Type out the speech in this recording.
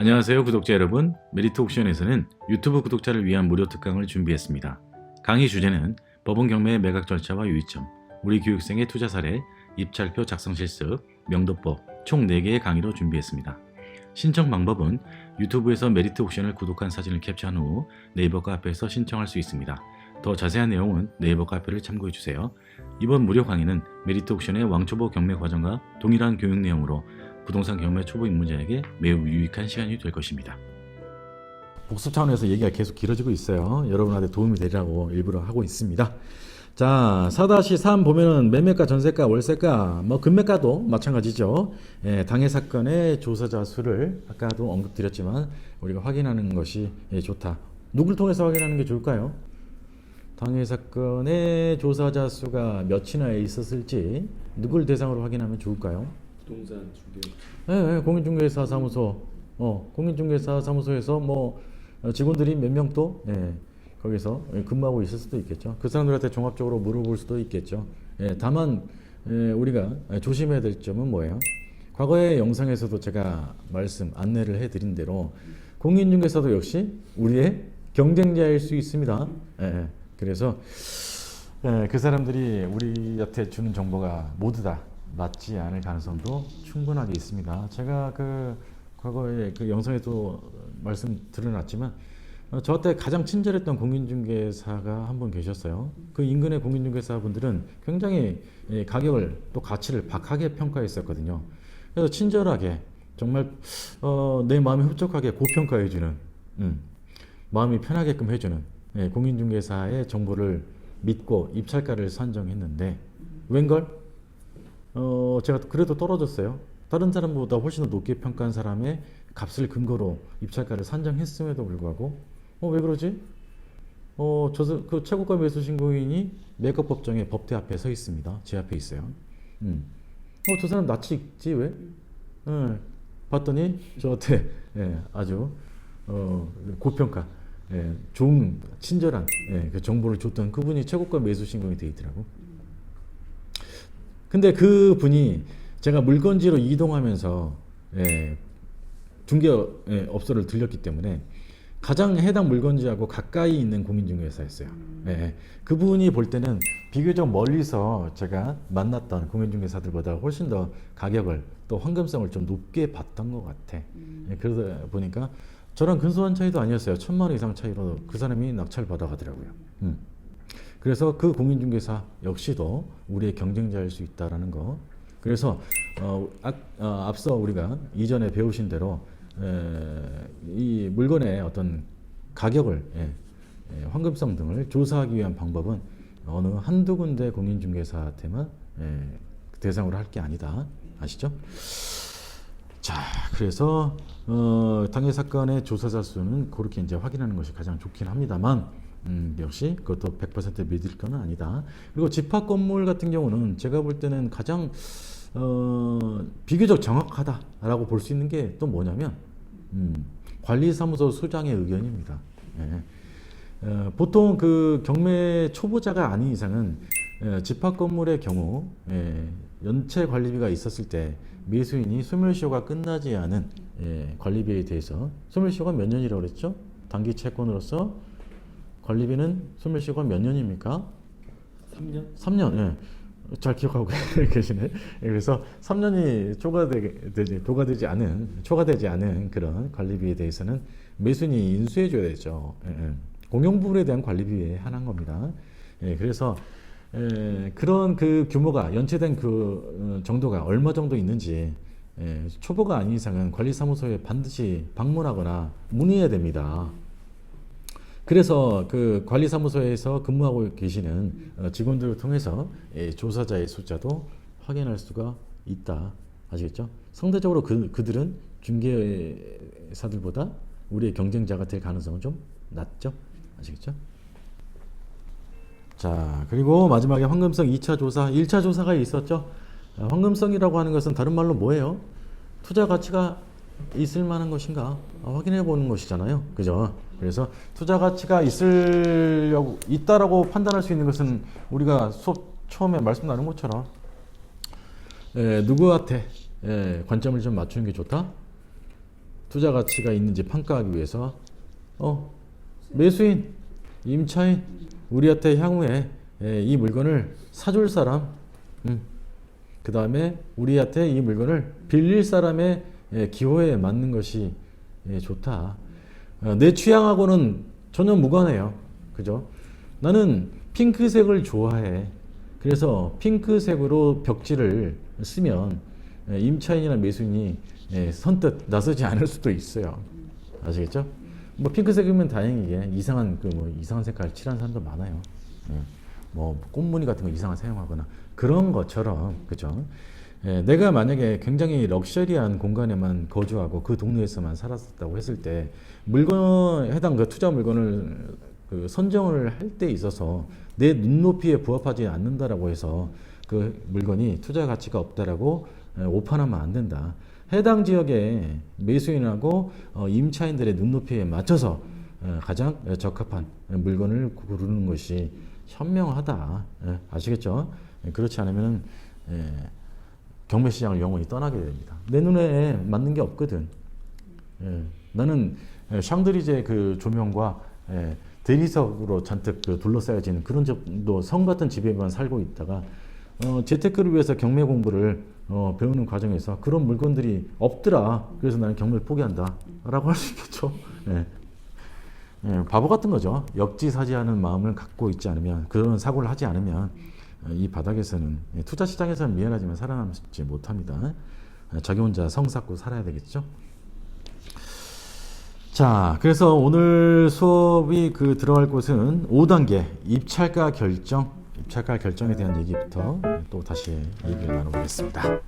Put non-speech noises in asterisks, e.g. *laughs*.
안녕하세요 구독자 여러분 메리트 옥션에서는 유튜브 구독자를 위한 무료 특강을 준비했습니다. 강의 주제는 법원 경매의 매각 절차와 유의점, 우리 교육생의 투자 사례, 입찰표 작성 실습, 명도법 총 4개의 강의로 준비했습니다. 신청 방법은 유튜브에서 메리트 옥션을 구독한 사진을 캡처한 후 네이버 카페에서 신청할 수 있습니다. 더 자세한 내용은 네이버 카페를 참고해 주세요. 이번 무료 강의는 메리트 옥션의 왕초보 경매 과정과 동일한 교육 내용으로 부동산 경매 초보 입문자에게 매우 유익한 시간이 될 것입니다. 복습 차원에서 얘기가 계속 길어지고 있어요. 여러분한테 도움이 되리라고 일부러 하고 있습니다. 자, 4-3 보면은 매매가, 전세가, 월세가, 뭐 금매가도 마찬가지죠. 예, 당해 사건의 조사자 수를 아까도 언급드렸지만 우리가 확인하는 것이 예, 좋다. 누굴 통해서 확인하는 게 좋을까요? 당해 사건의 조사자 수가 몇이나 있었을지 누굴 대상으로 확인하면 좋을까요? 부동산 중개 네, 네, 공인중개사 사무소, 어, 공인중개사 사무소에서 뭐 어, 직원들이 몇 명 또 예, 거기서 근무하고 있을 수도 있겠죠. 그 사람들한테 종합적으로 물어볼 수도 있겠죠. 예, 다만 예, 우리가 조심해야 될 점은 뭐예요? 과거의 영상에서도 제가 말씀 안내를 해드린 대로 공인중개사도 역시 우리의 경쟁자일 수 있습니다. 예, 예. 그래서 예, 그 사람들이 우리한테 주는 정보가 모두 다 맞지 않을 가능성도 충분하게 있습니다. 제가 그 과거에 그 영상에도 말씀 드려놨지만 어, 저한테 가장 친절했던 공인중개사가 한 분 계셨어요. 그 인근의 공인중개사분들은 굉장히 예, 가격을 또 가치를 박하게 평가했었거든요. 그래서 친절하게 정말 어, 내 마음에 흡족하게 고평가해주는 음, 마음이 편하게끔 해주는 예, 공인중개사의 정보를 믿고 입찰가를 선정했는데 웬걸 어, 제가 그래도 떨어졌어요. 다른 사람보다 훨씬 더 높게 평가한 사람의 값을 근거로 입찰가를 산정했음에도 불구하고 어, 왜 그러지? 어, 저, 그 최고가 매수 신고인이 매각 법정에 법대 앞에 서 있습니다. 제 앞에 있어요. 음. 어, 저 사람 낯이 익지 왜? 예, 봤더니 저한테 예, 아주 어, 고평가, 예, 좋은 친절한 예, 그 정보를 줬던 그분이 최고가 매수 신고인이 돼 있더라고. 근데 그 분이 제가 물건지로 이동하면서 예, 중개 예, 업소를 들렸기 때문에 가장 해당 물건지하고 가까이 있는 공인중개사였어요. 예, 그분이 볼 때는 비교적 멀리서 제가 만났던 공인중개사들보다 훨씬 더 가격을 또 황금성을 좀 높게 봤던 것 같아. 예, 그러다 보니까 저랑 근소한 차이도 아니었어요. 천만 원 이상 차이로 그 사람이 낙찰 받아가더라고요. 음. 그래서 그 공인중개사 역시도 우리의 경쟁자일 수 있다라는 거. 그래서 어, 아, 어, 앞서 우리가 이전에 배우신 대로 에, 이 물건의 어떤 가격을 예, 예, 황금성 등을 조사하기 위한 방법은 어느 한두 군데 공인중개사한테만 예, 대상으로 할 게 아니다. 아시죠? 자, 그래서 어, 당해 사건의 조사자 수는 그렇게 이제 확인하는 것이 가장 좋긴 합니다만 음, 역시 그것도 100% 믿을 건 아니다. 그리고 집합 건물 같은 경우는 제가 볼 때는 가장 어, 비교적 정확하다라고 볼 수 있는 게 또 뭐냐면 음, 관리사무소 수장의 의견입니다. 예. 어, 보통 그 경매 초보자가 아닌 이상은 예, 집합 건물의 경우 예, 연체 관리비가 있었을 때 매수인이 소멸시효가 끝나지 않은 예, 관리비에 대해서 소멸시효가 몇 년이라고 그랬죠? 단기 채권으로서 관리비는 소멸시효가 몇 년입니까? 3년? 3년. 예. 잘 기억하고 *laughs* 계시네. 예, 그래서 3년이 초과되지, 초과되지 않은, 초과되지 않은 그런 관리비에 대해서는 매수인이 인수해줘야 되죠. 예, 예. 공용부분에 대한 관리비에 한한 겁니다. 예, 그래서 에, 그런 그 규모가 연체된 그 어, 정도가 얼마 정도 있는지 예, 초보가 아닌 이상은 관리사무소에 반드시 방문하거나 문의해야 됩니다. 그래서 그 관리사무소에서 근무하고 계시는 어, 직원들을 통해서 예, 조사자의 숫자도 확인할 수가 있다. 아시겠죠? 상대적으로 그, 그들은 중개사들보다 우리의 경쟁자가 될 가능성은 좀 낮죠? 아시겠죠? 자, 그리고 마지막에 황금성 2차 조사, 1차 조사가 있었죠. 아, 황금성이라고 하는 것은 다른 말로 뭐예요? 투자 가치가 있을 만한 것인가 아, 확인해 보는 것이잖아요. 그죠? 그래서 투자 가치가 있으려고 있다라고 판단할 수 있는 것은 우리가 수업 처음에 말씀 나눈 것처럼 에, 누구한테 에, 관점을 좀 맞추는 게 좋다? 투자 가치가 있는지 평가하기 위해서 어 매수인 임차인 우리한테 향후에 예, 이 물건을 사줄 사람 음, 그 다음에 우리한테 이 물건을 빌릴 사람의 예, 기호에 맞는 것이 예, 좋다. 어, 내 취향하고는 전혀 무관해요. 그죠? 나는 핑크색을 좋아해. 그래서 핑크색으로 벽지를 쓰면 예, 임차인이나 매수인이 예, 선뜻 나서지 않을 수도 있어요. 아시겠죠? 뭐 핑크색이면 다행이게 이상한 그 뭐 이상한 색깔 칠한 사람도 많아요. 예. 뭐 꽃무늬 같은 거 이상한 사용하거나 그런 것처럼 그죠? 예, 내가 만약에 굉장히 럭셔리한 공간에만 거주하고 그 동네에서만 살았었다고 했을 때 물건 해당 그 투자 물건을 그 선정을 할 때 있어서 내 눈높이에 부합하지 않는다라고 해서 그 물건이 투자 가치가 없다라고 예, 오판하면 안 된다. 해당 지역의 매수인하고 어, 임차인들의 눈높이에 맞춰서 어, 가장 적합한 물건을 고르는 것이 현명하다. 예, 아시겠죠? 예, 그렇지 않으면 예, 경매 시장을 영원히 떠나게 됩니다. 내 눈에 맞는 게 없거든. 예, 나는 예, 샹드리제 그 조명과 예, 대리석으로 잔뜩 그 둘러싸여진 그런 정도 성 같은 집에만 살고 있다가 어, 재테크를 위해서 경매 공부를 어, 배우는 과정에서 그런 물건들이 없더라. 그래서 나는 경매를 포기한다. 라고 할 수 있겠죠. 예. 예, 바보 같은 거죠. 역지사지하는 마음을 갖고 있지 않으면 그런 사고를 하지 않으면 어, 이 바닥에서는 예, 투자 시장에서는 미안하지만 살아남지 못합니다. 예, 자기 혼자 성 쌓고 살아야 되겠죠. 자, 그래서 오늘 수업이 그 들어갈 곳은 5단계 입찰가 결정, 입찰가 결정에 대한 얘기부터 또 다시 얘기를 나눠보겠습니다.